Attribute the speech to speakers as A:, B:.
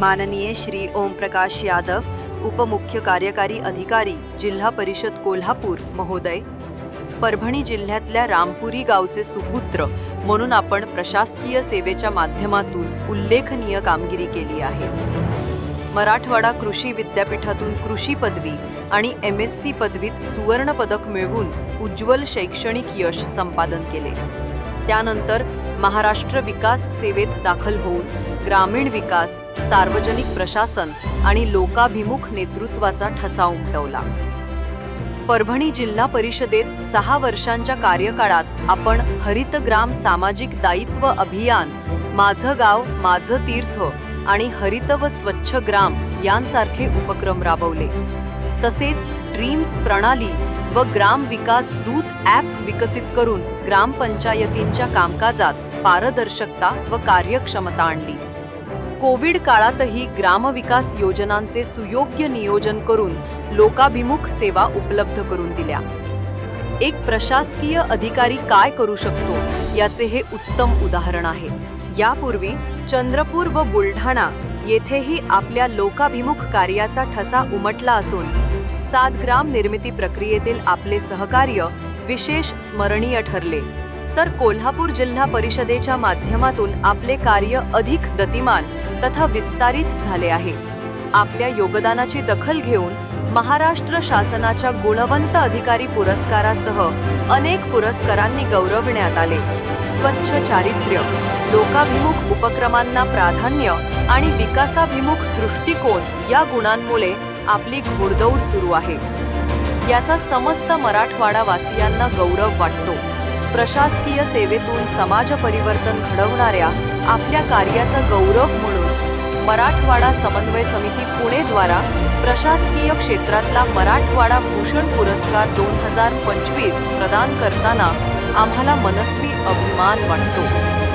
A: माननीय श्री ओमप्रकाश यादव उपमुख्य कार्यकारी अधिकारी जिल्हा परिषद कोल्हापूर महोदय. परभणी जिल्ह्यातल्या रामपुरी गावचे सुपुत्र म्हणून आपण प्रशासकीय सेवेच्या माध्यमातून उल्लेखनीय कामगिरी केली आहे. मराठवाडा कृषी विद्यापीठातून कृषी पदवी आणि एम एस सी पदवीत सुवर्ण पदक मिळवून उज्ज्वल शैक्षणिक यश संपादन केले. त्यानंतर महाराष्ट्र विकास सेवेत दाखल होऊन ग्रामीण विकास सार्वजनिक प्रशासन आणि लोकाभिमुख नेतृत्वाचा ठसा उमटवला. परभणी जिल्हा परिषदेत सहा वर्षांच्या कार्यकाळात आपण हरितग्राम सामाजिक दायित्व अभियान माझं गाव माझं तीर्थ आणि हरित व स्वच्छ ग्राम यांसारखे उपक्रम राबवले. तसेच ड्रीम्स प्रणाली व ग्राम विकास दूत ॲप विकसित करून ग्रामपंचायतींच्या कामकाजात पारदर्शकता व कार्यक्षमता आणली. कोविड काळातही ग्रामविकास योजनांचे सुयोग्य नियोजन करून लोकाभिमुख सेवा उपलब्ध करून दिल्या. एक प्रशासकीय अधिकारी काय करू शकतो याचे हे उत्तम उदाहरण आहे. यापूर्वी चंद्रपूर व बुलढाणा येथेही आपल्या लोकाभिमुख कार्याचा ठसा उमटला असून सात ग्राम निर्मिती प्रक्रियेतील आपले सहकार्य विशेष स्मरणीय ठरले. तर कोल्हापूर जिल्हा परिषदेच्या माध्यमातून आपले कार्य अधिक गतिमान तथा विस्तारित झाले आहे. आपल्या योगदानाची दखल घेऊन महाराष्ट्र शासनाच्या गुणवंत अधिकारी पुरस्कारासह अनेक पुरस्कारांनी गौरवण्यात आले. स्वच्छ चारित्र्य लोकाभिमुख उपक्रमांना प्राधान्य आणि विकासाभिमुख दृष्टिकोन या गुणांमुळे आपली घोडदौड सुरू आहे. याचा समस्त मराठवाडा वासियांना गौरव वाटतो. प्रशासकीय सेवेतून समाज परिवर्तन घडवणाऱ्या आपल्या कार्याचा गौरव म्हणून मराठवाडा समन्वय समिती पुणेद्वारा प्रशासकीय क्षेत्रातला मराठवाडा भूषण पुरस्कार दोन हजार पंचवीस प्रदान करताना आम्हाला मनस्वी अभिमान वाटतो.